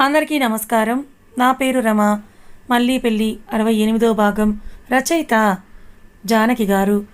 అందరికీ నమస్కారం. నా పేరు రమ. మళ్ళీ పెళ్ళి అరవై ఎనిమిదో భాగం రచయిత జానకి గారు.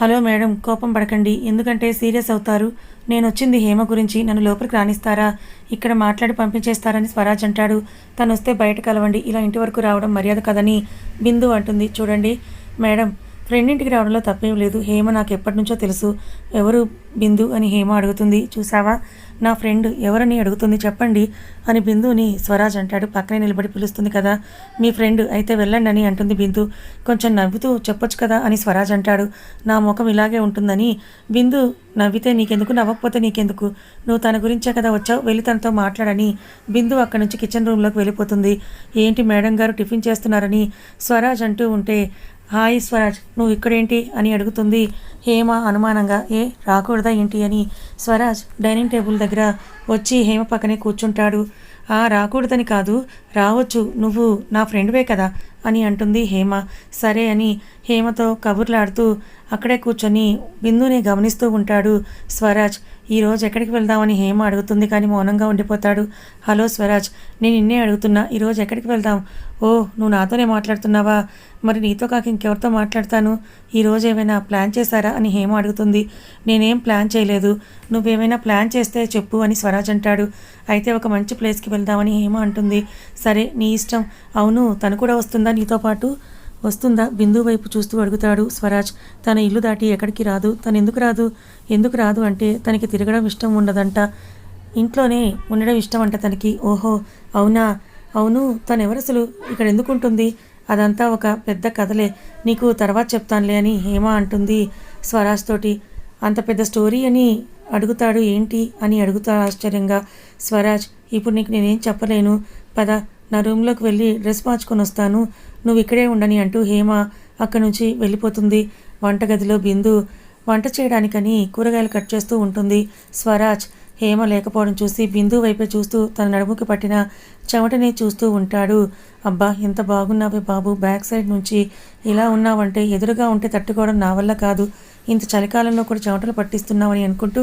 హలో మేడం కోపం పడకండి. ఎందుకంటే సీరియస్ అవుతారు. నేను వచ్చింది హేమ గురించి. నన్ను లోపలికి రాణిస్తారా ఇక్కడ మాట్లాడి పంపించేస్తారని స్వరాజ్ అంటాడు. తను వస్తే బయట కలవండి. ఇలా ఇంటి వరకు రావడం మర్యాద కదని బిందు అంటుంది. చూడండి మేడం ఫ్రెండ్ ఇంటికి రావడంలో తప్పేం లేదు. హేమ నాకు ఎప్పటి నుంచో తెలుసు. ఎవరు బిందు అని హేమ అడుగుతుంది. చూసావా నా ఫ్రెండ్ ఎవరని అడుగుతుంది చెప్పండి అని బిందుని స్వరాజ్ అంటాడు. పక్కనే నిలబడి పిలుస్తుంది కదా. మీ ఫ్రెండ్ అయితే వెళ్ళండి అని అంటుంది బిందు. కొంచెం నవ్వుతూ చెప్పొచ్చు కదా అని స్వరాజ్ అంటాడు. నా ముఖం ఇలాగే ఉంటుందని. బిందు నవ్వితే నీకెందుకు? నవ్వకపోతే నీకెందుకు? నువ్వు తన గురించే కదా వచ్చావు? వెళ్ళి తనతో మాట్లాడని. బిందు అక్కడి నుంచి కిచెన్ రూమ్లోకి వెళ్ళిపోతుంది. ఏంటి మేడం గారు టిఫిన్ చేస్తున్నారని స్వరాజ్ అంటూ ఉంటే హాయ్ స్వరాజ్ నువ్వు ఇక్కడేంటి? అని అడుగుతుంది హేమ అనుమానంగా. ఏ రాకూడదా ఏంటి? అని. స్వరాజ్ డైనింగ్ టేబుల్ దగ్గర వచ్చి హేమ పక్కనే కూర్చుంటాడు. ఆ రాకూడదని కాదు. రావచ్చు. నువ్వు నా ఫ్రెండ్వే కదా. అని అంటుంది హేమ. సరే అని హేమతో కబుర్లాడుతూ అక్కడే కూర్చొని బిందుని గమనిస్తూ ఉంటాడు స్వరాజ్. ఈరోజు ఎక్కడికి వెళ్దామని హేమ అడుగుతుంది కానీ మౌనంగా ఉండిపోతాడు. హలో స్వరాజ్ నేను నిన్నే అడుగుతున్నా. ఈరోజు ఎక్కడికి వెళ్దాం? ఓ నువ్వు నాతోనే మాట్లాడుతున్నావా? మరి నీతో కాక ఇంకెవరితో మాట్లాడతాను? ఈరోజు ఏమైనా ప్లాన్ చేశారా అని హేమ అడుగుతుంది. నేనేం ప్లాన్ చేయలేదు. నువ్వేమైనా ప్లాన్ చేస్తే చెప్పు అని స్వరాజ్ అంటాడు. అయితే ఒక మంచి ప్లేస్కి వెళ్దామని హేమ అంటుంది. సరే నీ ఇష్టం. అవును తను కూడా వస్తుందా నీతో పాటు వస్తుందా? బిందు వైపు చూస్తూ అడుగుతాడు స్వరాజ్. తన ఇల్లు దాటి ఎక్కడికి రాదు? తను ఎందుకు రాదు? ఎందుకు రాదు అంటే తనకి తిరగడం ఇష్టం ఉండదంట. ఇంట్లోనే ఉండడం ఇష్టం అంట తనకి. ఓహో అవునా? అవును తను ఎవరు అసలు? ఇక్కడ ఎందుకు ఉంటుంది అదంతా ఒక పెద్ద కథలే. నీకు తర్వాత చెప్తానులే అని హేమ అంటుంది స్వరాజ్ తోటి. అంత పెద్ద స్టోరీ అని అడుగుతాడు ఏంటి అని అడుగుతాడు ఆశ్చర్యంగా. స్వరాజ్ ఇప్పుడు నీకు నేనేం చెప్పలేను. పద నా రూమ్లోకి వెళ్ళి డ్రెస్ మార్చుకొని వస్తాను. నువ్వు ఇక్కడే ఉండని అంటూ హేమ అక్కడి నుంచి వెళ్ళిపోతుంది. వంటగదిలో బిందు వంట చేయడానికని కూరగాయలు కట్ చేస్తూ ఉంటుంది. స్వరాజ్ హేమ లేకపోవడం చూసి బిందు వైపే చూస్తూ తన నడుముకి పట్టిన చెమటని చూస్తూ ఉంటాడు. అబ్బా ఎంత బాగున్నావే బాబు బ్యాక్ సైడ్ నుంచి ఇలా ఉన్నావంటే ఎదురుగా ఉంటే తట్టుకోవడం నా వల్ల కాదు. ఇంత చలికాలంలో కూడా చెమటలు పట్టిస్తున్నావని అనుకుంటూ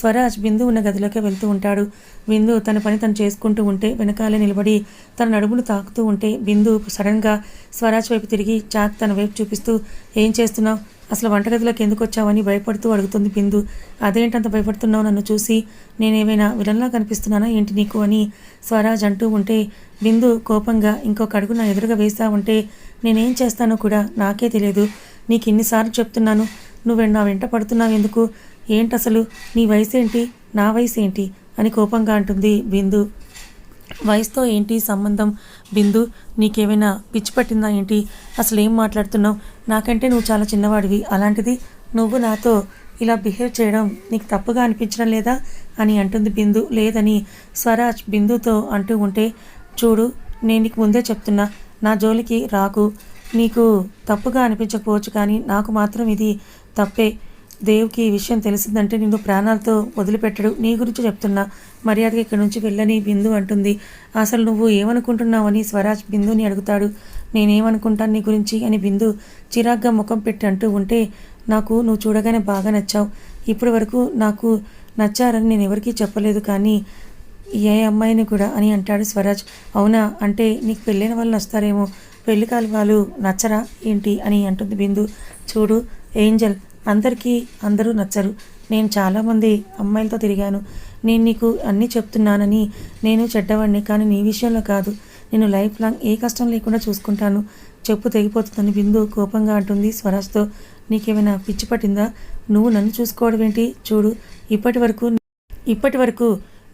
స్వరాజ్ బిందు ఉన్న గదిలోకి వెళ్తూ ఉంటాడు. బిందు తన పని తను చేసుకుంటూ ఉంటే వెనకాలే నిలబడి తన నడుములు తాకుతూ ఉంటే బిందు సడన్గా స్వరాజ్ వైపు తిరిగి చాక్ తన వైపు చూపిస్తూ ఏం చేస్తున్నావు? అసలు వంటగదిలోకి ఎందుకు వచ్చావని భయపడుతూ అడుగుతుంది బిందు అదేంటంత భయపడుతున్నావు నన్ను చూసి? నేనేమైనా విలన్లా కనిపిస్తున్నానా ఏంటి నీకు? అని స్వరాజ్ అంటూ ఉంటే బిందు కోపంగా ఇంకొక అడుగు నా ఎదురుగా వేస్తా ఉంటే నేనేం చేస్తానో కూడా నాకే తెలియదు. నీకు ఇన్నిసార్లు చెప్తున్నాను. నువ్వు నా వెంట పడుతున్నావు ఎందుకు? ఏంటి అసలు నీ వయసు ఏంటి నా వయసు ఏంటి అని కోపంగా అంటుంది బిందు వయసుతో ఏంటి సంబంధం? బిందు నీకేమైనా పిచ్చి పట్టిందా ఏంటి? అసలు ఏం మాట్లాడుతున్నావు? నాకంటే నువ్వు చాలా చిన్నవాడివి. అలాంటిది నువ్వు నాతో ఇలా బిహేవ్ చేయడం నీకు తప్పుగా అనిపించడం లేదా అని అంటుంది బిందు. లేదని స్వరాజ్ బిందుతో అంటూ ఉంటే చూడు నేను నీకు ముందే చెప్తున్నా నా జోలికి రాకు. నీకు తప్పుగా అనిపించకపోవచ్చు కానీ నాకు మాత్రం ఇది తప్పే. దేవుకి ఈ విషయం తెలిసిందంటే నిన్ను ప్రాణాలతో వదిలిపెట్టడు. నీ గురించి చెప్తున్నా. మర్యాదగా ఇక్కడి నుంచి వెళ్ళని బిందు అంటుంది. అసలు నువ్వు ఏమనుకుంటున్నావని స్వరాజ్ బిందుని అడుగుతాడు. నేనేమనుకుంటాను నీ గురించి అని బిందు చిరాగ్గా ముఖం పెట్టి అంటూ ఉంటే నాకు నువ్వు చూడగానే బాగా నచ్చావు. ఇప్పటి వరకు నాకు నచ్చారని నేను ఎవరికీ చెప్పలేదు కానీ ఏ అమ్మాయిని కూడా అని అంటాడు స్వరాజ్. అవునా? అంటే నీకు పెళ్ళైన వాళ్ళు వస్తారేమో పెళ్ళి వాళ్ళు నచ్చరా ఏంటి అని అంటుంది బిందు. చూడు ఏంజల్ అందరికీ అందరూ నచ్చరు. నేను చాలామంది అమ్మాయిలతో తిరిగాను. నేను నీకు అన్నీ చెప్తున్నానని నేను చెడ్డవాడిని కానీ నీ విషయంలో కాదు. నేను లైఫ్ లాంగ్ ఏ కష్టం లేకుండా చూసుకుంటాను. చెప్పు తెగిపోతుందని బిందు కోపంగా అంటుంది స్వరాజ్తో. నీకేమైనా పిచ్చి పట్టిందా? నువ్వు నన్ను చూసుకోవడం ఏంటి? చూడు ఇప్పటి వరకు ఇప్పటి వరకు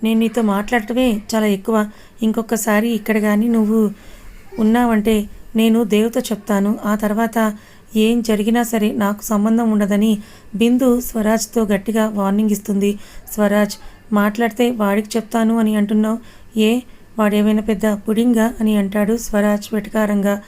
నేను నీతో మాట్లాడటమే చాలా ఎక్కువ. ఇంకొకసారి ఇక్కడ కానీ నువ్వు ఉన్నావంటే నేను దేవుతో చెప్తాను. ఆ తర్వాత ఏం జరిగినా సరే నాకు సంబంధం ఉండదని బిందు స్వరాజ్తో గట్టిగా వార్నింగ్ ఇస్తుంది. స్వరాజ్ మాట్లాడితే వాడికి చెప్తాను అని అంటున్నావు? ఏ? వాడేమైనా పెద్ద పుడింగా అని అంటాడు స్వరాజ్ వెటకారంగా.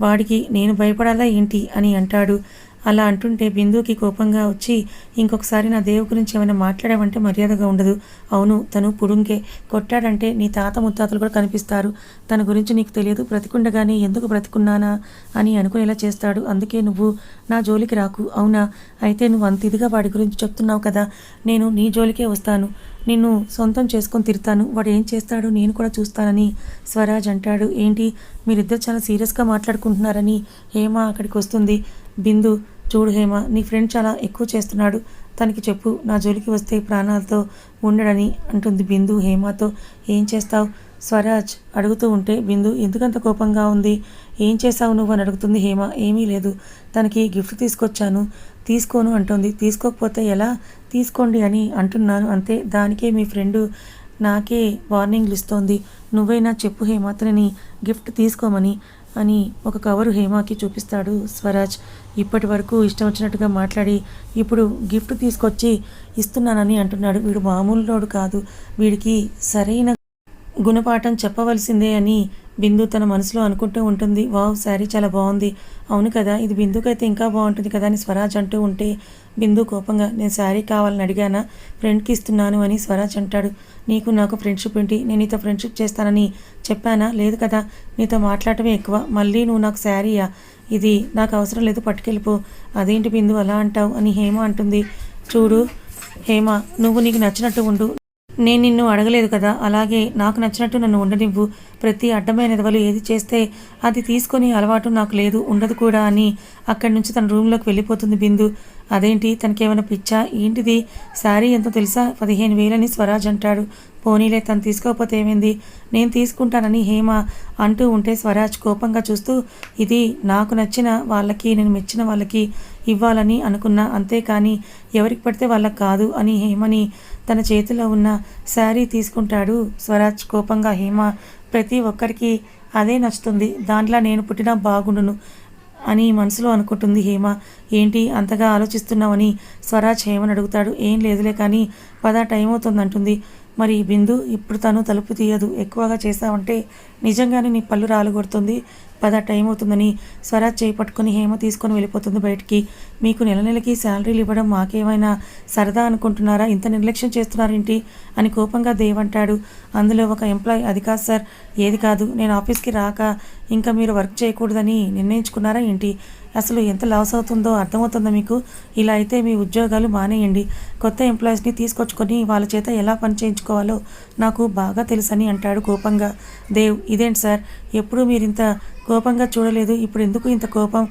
వాడికి నేను భయపడాలా ఏంటి? అని అంటాడు. అలా అంటుంటే బిందుకి కోపంగా వచ్చి ఇంకొకసారి నా దేవు గురించి ఏమైనా మాట్లాడావంటే మర్యాదగా ఉండదు. అవును తను పుడుంకే. కొట్టాడంటే నీ తాత ముత్తాతలు కూడా కనిపిస్తారు. తన గురించి నీకు తెలియదు. బ్రతికుండగానే ఎందుకు బ్రతికున్నానా? అని అనుకునేలా చేస్తాడు. అందుకే నువ్వు నా జోలికి రాకు. అవునా? అయితే నువ్వు అంత ఇదిగా వాడి గురించి చెప్తున్నావు కదా. నేను నీ జోలికే వస్తాను. నిన్ను సొంతం చేసుకొని తిరుతాను వాడు ఏం చేస్తాడో నేను కూడా చూస్తానని స్వరాజ్ అంటాడు. ఏంటి? మీరిద్దరు చాలా సీరియస్గా మాట్లాడుకుంటున్నారని హేమ అక్కడికి వస్తుంది. బిందు చూడు హేమ నీ ఫ్రెండ్ చాలా ఎక్కువ చేస్తున్నాడు. తనకి చెప్పు నా జోలికి వస్తే ప్రాణాలతో ఉండడని అంటుంది బిందు హేమతో. ఏం చేస్తావు? స్వరాజ్ అడుగుతూ ఉంటే బిందు ఎందుకంత కోపంగా ఉంది? ఏం చేశావు నువ్వు అని అడుగుతుంది హేమ. ఏమీ లేదు. తనకి గిఫ్ట్ తీసుకొచ్చాను. తీసుకోను అంటుంది. తీసుకోకపోతే ఎలా? తీసుకోండి అని అంటున్నాను. అంతే దానికే మీ ఫ్రెండు నాకే వార్నింగ్లు ఇస్తోంది నువ్వైనా చెప్పు హేమ అతనిని గిఫ్ట్ తీసుకోమని. అని ఒక కవరు హేమాకి చూపిస్తాడు స్వరాజ్. ఇప్పటి వరకు ఇష్టం వచ్చినట్టుగా మాట్లాడి ఇప్పుడు గిఫ్ట్ తీసుకొచ్చి ఇస్తున్నానని అంటున్నాడు. వీడు మామూలులోడు కాదు. వీడికి సరైన గుణపాఠం చెప్పవలసిందే అని బిందు తన మనసులో అనుకుంటూ ఉంటుంది. వావ్ శారీ చాలా బాగుంది. అవును కదా ఇది బిందుకైతే ఇంకా బాగుంటుంది కదా అని స్వరాజ్ అంటూ ఉంటే బిందు కోపంగా నేను శారీ కావాలని అడిగానా? ఫ్రెండ్కి ఇస్తున్నాను అని స్వరాజ్ అంటాడు. నీకు నాకు ఫ్రెండ్షిప్ ఏంటి? నేను నీతో ఫ్రెండ్షిప్ చేస్తానని చెప్పానా? లేదు కదా. నీతో మాట్లాడటమే ఎక్కువ. మళ్ళీ నువ్వు నాకు శారీయా ఇది నాకు అవసరం లేదు పట్టుకెళ్ళిపో. అదేంటి బిందు అలా అంటావు అని హేమ అంటుంది. చూడు హేమ నువ్వు నీకు నచ్చినట్టు ఉండు. నేను నిన్ను అడగలేదు కదా. అలాగే నాకు నచ్చినట్టు నన్ను ఉండనివ్వు. ప్రతి అడ్డమైన ఎదవలు ఏది చేస్తే అది తీసుకొని అలవాటు నాకు లేదు. ఉండదు కూడా అని అక్కడి నుంచి తన రూమ్లోకి వెళ్ళిపోతుంది బిందు. అదేంటి? తనకేమైనా పిచ్చా? ఏంటిది? శారీ ఎంతో తెలుసా? పదిహేను వేలని స్వరాజ్ అంటాడు. పోనీలే తను తీసుకోకపోతే ఏమైంది? నేను తీసుకుంటానని హేమ అంటూ ఉంటే స్వరాజ్ కోపంగా చూస్తూ ఇది నాకు నచ్చిన వాళ్ళకి నేను మెచ్చిన వాళ్ళకి ఇవ్వాలని అనుకున్నా. అంతేకాని ఎవరికి పడితే వాళ్ళకి కాదు అని హేమని తన చేతిలో ఉన్న శారీ తీసుకుంటాడు స్వరాజ్ కోపంగా. హేమ ప్రతి ఒక్కరికి అదే నచ్చుతుంది. దాంట్లో నేను పుట్టినా బాగుండును. అని మనసులో అనుకుంటుంది హేమ. ఏంటి? అంతగా ఆలోచిస్తున్నావని స్వరాజ్ హేమని అడుగుతాడు. ఏం లేదులే కానీ పద టైం అవుతుంది అంటుంది. మరి బిందు ఇప్పుడు తను తలుపు తీయదు. ఎక్కువగా చేసావంటే నిజంగానే నీ పళ్ళు రాలుగొడుతుంది పద టైం అవుతుందని స్వరాజ్ చేయి పట్టుకుని హేమ తీసుకొని వెళ్ళిపోతుంది బయటికి. మీకు నెల నెలకి శాలరీలు ఇవ్వడం మాకేమైనా సరదా అనుకుంటున్నారా? ఇంత నిర్లక్ష్యం చేస్తున్నారేంటి? అని కోపంగా దేవ్ అంటాడు. అందులో ఒక ఎంప్లాయ్ అది కాదు సార్ ఏది కాదు నేను ఆఫీస్కి రాక ఇంకా మీరు వర్క్ చేయకూడదని నిర్ణయించుకున్నారా ఏంటి? అసలు ఎంత లాస్ అవుతుందో అర్థమవుతుందో మీకు? ఇలా అయితే మీ ఉద్యోగాలు మానేయండి. కొత్త ఎంప్లాయీస్ని తీసుకొచ్చుకొని వాళ్ళ చేత ఎలా పని చేయించుకోవాలో నాకు బాగా తెలుసని అంటాడు కోపంగా దేవ్. ఇదేంటి సార్ ఎప్పుడూ మీరు ఇంత కోపంగా చూడలేదు. ఇప్పుడు ఎందుకు ఇంత కోపం?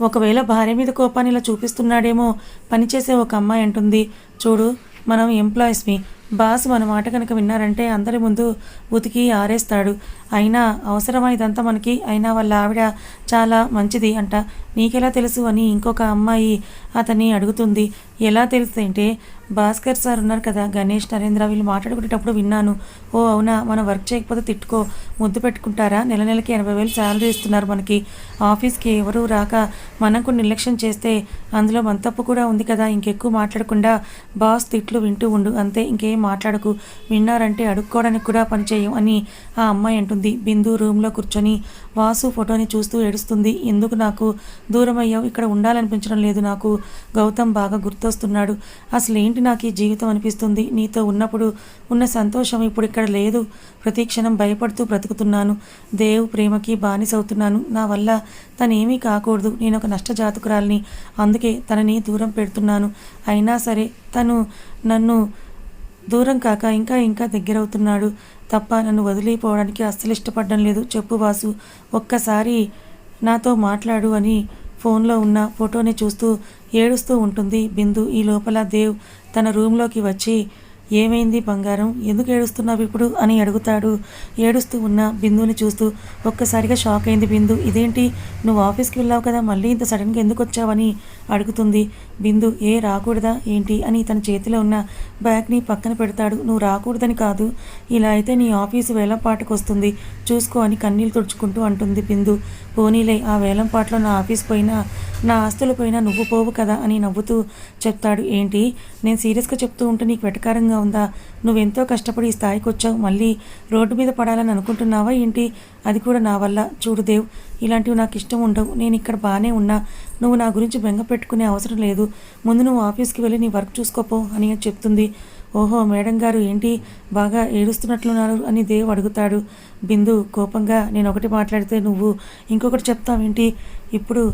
ఒకవేళ భార్య మీద కోపాన్ని ఇలా చూపిస్తున్నాడేమో పనిచేసే ఒక అమ్మాయి అంటుంది. చూడు మనం ఎంప్లాయీస్మి బాస్ మన మాట కనుక విన్నారంటే అందరి ముందు ఉతికి ఆరేస్తాడు. అయినా అవసరమా ఇదంతా మనకి? అయినా వాళ్ళ ఆవిడ చాలా మంచిది అంట. నీకెలా తెలుసు అని ఇంకొక అమ్మాయి అతన్ని అడుగుతుంది. ఎలా తెలుస్తుంటే భాస్కర్ సార్ ఉన్నారు కదా గణేష్ నరేంద్ర వీళ్ళు మాట్లాడుకునేటప్పుడు విన్నాను. ఓ అవునా మనం వర్క్ చేయకపోతే తిట్టుకో ముద్దు పెట్టుకుంటారా? నెల నెలకి ఎనభై వేలు శాలరీ ఇస్తున్నారు మనకి. ఆఫీస్కి ఎవరు రాక మనం కొన్ని నిర్లక్ష్యం చేస్తే అందులో మన తప్పు కూడా ఉంది కదా ఇంకెక్కువ మాట్లాడకుండా బాస్ తిట్లు వింటూ ఉండు అంతే ఇంకేం మాట్లాడకు. విన్నారంటే అడుక్కోవడానికి కూడా పనిచేయం అని ఆ అమ్మాయి అంటుంది. బిందు రూమ్లో కూర్చొని వాసు ఫోటోని చూస్తూ ఏడుస్తుంది. ఎందుకు నాకు దూరం అయ్యావు ఇక్కడ ఉండాలనిపించడం లేదు నాకు. గౌతమ్ బాగా గుర్తు గుర్తొస్తున్నాడు అసలు ఏంటి నాకు ఈ జీవితం అనిపిస్తుంది? నీతో ఉన్నప్పుడు ఉన్న సంతోషం ఇప్పుడు ఇక్కడ లేదు. ప్రతి క్షణం భయపడుతూ బ్రతుకుతున్నాను. దేవ్ ప్రేమకి బానిసవుతున్నాను నా వల్ల తనేమీ కాకూడదు. నేను ఒక నష్టజాతకురాలిని. అందుకే తనని దూరం పెడుతున్నాను. అయినా సరే తను నన్ను దూరం కాక ఇంకా ఇంకా దగ్గరవుతున్నాడు. తప్ప నన్ను వదిలిపోవడానికి అస్సలు ఇష్టపడడం లేదు. చెప్పు వాసు ఒక్కసారి నాతో మాట్లాడు అని ఫోన్లో ఉన్న ఫోటోని చూస్తూ ఏడుస్తూ ఉంటుంది బిందు. ఈ లోపల దేవ్ తన రూమ్లోకి వచ్చి ఏమైంది బంగారం? ఎందుకు ఏడుస్తున్నావు ఇప్పుడు? అని అడుగుతాడు. ఏడుస్తూ ఉన్న బిందుని చూస్తూ ఒక్కసారిగా షాక్ అయింది బిందు. ఇదేంటి? నువ్వు ఆఫీస్కి వెళ్ళావు కదా మళ్ళీ ఇంత సడన్గా ఎందుకు వచ్చావని అడుగుతుంది. బిందు ఏ రాకూడదా? ఏంటి? అని తన చేతిలో ఉన్న బ్యాగ్ని పక్కన పెడతాడు. నువ్వు రాకూడదని కాదు. ఇలా అయితే నీ ఆఫీసు వేలంపాటకు వస్తుంది చూసుకో అని కన్నీళ్ళు తుడుచుకుంటూ అంటుంది బిందు. పోనీలే ఆ వేలంపాట్లో నా ఆఫీస్ పోయినా నా ఆస్తులు పోయినా నువ్వు పోవు కదా అని నవ్వుతూ చెప్తాడు. ఏంటి? నేను సీరియస్గా చెప్తూ ఉంటే నీకు వెటకారంగా ఉందా? నువ్వెంతో కష్టపడి ఈ స్థాయికి వచ్చావు మళ్ళీ రోడ్డు మీద పడాలని అనుకుంటున్నావా ఏంటి? అది కూడా నా వల్ల. చూడు దేవ్ ఇలాంటివి నాకు ఇష్టం ఉండవు. నేను ఇక్కడ బాగానే ఉన్నా. నువ్వు నా గురించి బెంగ పెట్టుకునే అవసరం లేదు. ముందు నువ్వు ఆఫీస్కి వెళ్ళి నీ వర్క్ చూసుకోపో అని చెప్తుంది. ఓహో మేడం గారు ఏంటి? బాగా ఏడుస్తున్నట్లున్నారు అని దేవ్ అడుగుతాడు. బిందు కోపంగా నేను ఒకటి మాట్లాడితే నువ్వు ఇంకొకటి చెప్తావేంటి? ఇప్పుడు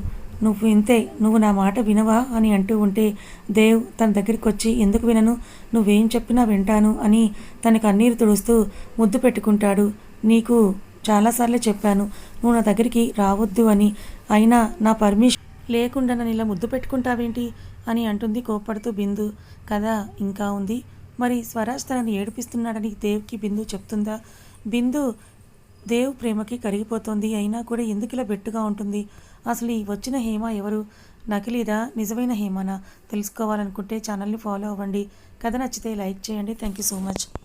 నువ్వు ఇంతే నువ్వు నా మాట వినవా అని అంటూ ఉంటే దేవ్ తన దగ్గరికి వచ్చి ఎందుకు వినను? నువ్వేం చెప్పినా వింటాను అని తన కన్నీరు తుడుస్తూ ముద్దు పెట్టుకుంటాడు. నీకు చాలాసార్లు చెప్పాను నువ్వు నా దగ్గరికి రావద్దు అని. అయినా నా పర్మిషన్ లేకుండా నన్ను ఇలా ముద్దు పెట్టుకుంటావేంటి? అని అంటుంది కోప్పడుతూ బిందు. కదా ఇంకా ఉంది. మరి స్వరాజ్ తనని ఏడిపిస్తున్నాడని దేవ్కి బిందు చెప్తుందా? బిందు దేవ్ ప్రేమకి కరిగిపోతుంది. అయినా కూడా ఎందుకు ఇలా బెట్టుగా ఉంటుంది? అసలు ఈ వచ్చిన హేమ ఎవరు? నకిలీదా? నిజమైన హేమనా? తెలుసుకోవాలనుకుంటే ఛానల్ని ఫాలో అవ్వండి. కథ నచ్చితే లైక్ చేయండి. Thank you so much.